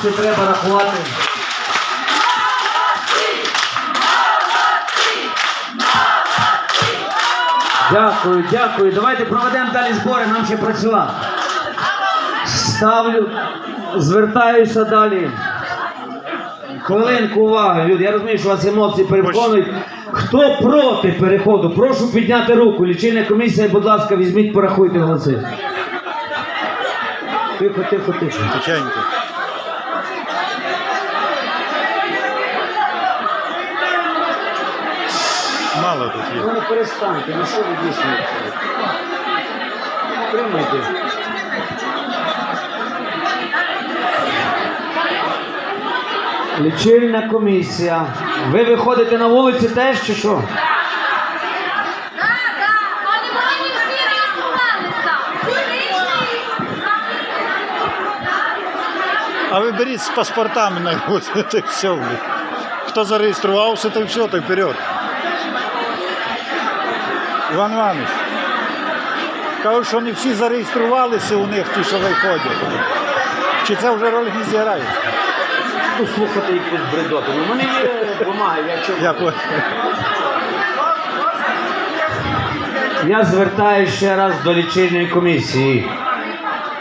ще треба рахувати. Дякую, дякую. Давайте проведемо далі збори, нам ще працювати. Ставлю, звертаюся далі. Хвилинку уваги, люди. Я розумію, що вас емоції переконують. Хто проти переходу? Прошу підняти руку. Лічильна комісія, будь ласка, візьміть, порахуйте голоси. Тихо, тихо, тихо. Тихенько. Мало тут є. Ну не перестаньте, ну що ви дійсно? Тримайте. Лічильна комісія. Ви виходите на вулиці теж чи що? Так, так, вони повинні всі реєструвалися. А ви беріть з паспортами на його, то все. Хто зареєструвався, то все, то вперед. Іван Іванович. Кажуть, що не всі зареєструвалися у них, ті, що виходять. Чи це вже роль не зіграє? Слухати якусь бредоту. Ну, мене є бумаги, я чого. Як ви? Я звертаюся ще раз до лічильної комісії.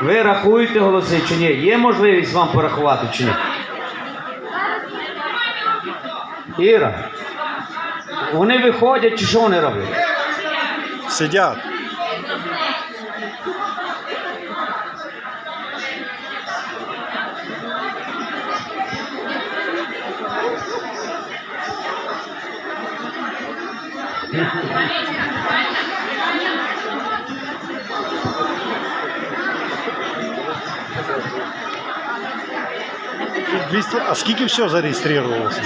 Ви рахуєте голоси чи ні? Є можливість вам порахувати чи ні? Іра, вони виходять чи що вони роблять? Сидять. 200, а скільки всього зареєструвалося?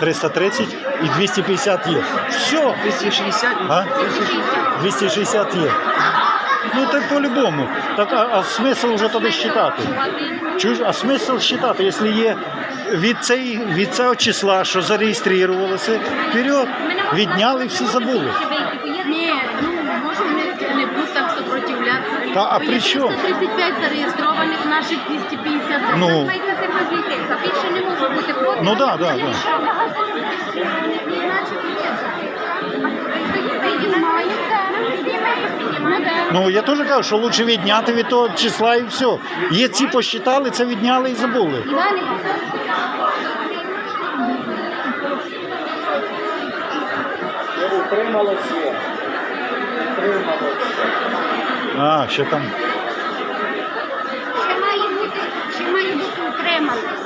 330 і 250 є. Все. 260 А? 260 є. Ну так по-любому. Так, а, а смисл вже тоді считати? Чуєш, а смисл считати, якщо є від, цей, від цього числа, що зареєструвалося, вперед, відняли, всі забули. Ні, ну може не, не будуть так сопротивлятися. Та, а Бо при є чому? 335 зареєстрованих, наших 250. Ну. Мається цифра злітися. Більше не може бути проти. Ну, да, да, да. Ну я теж кажу, що краще відняти від того числа і все. Є ці посчитали, це відняли і забули. А, ще там. ще має бути, ще має бути утримано.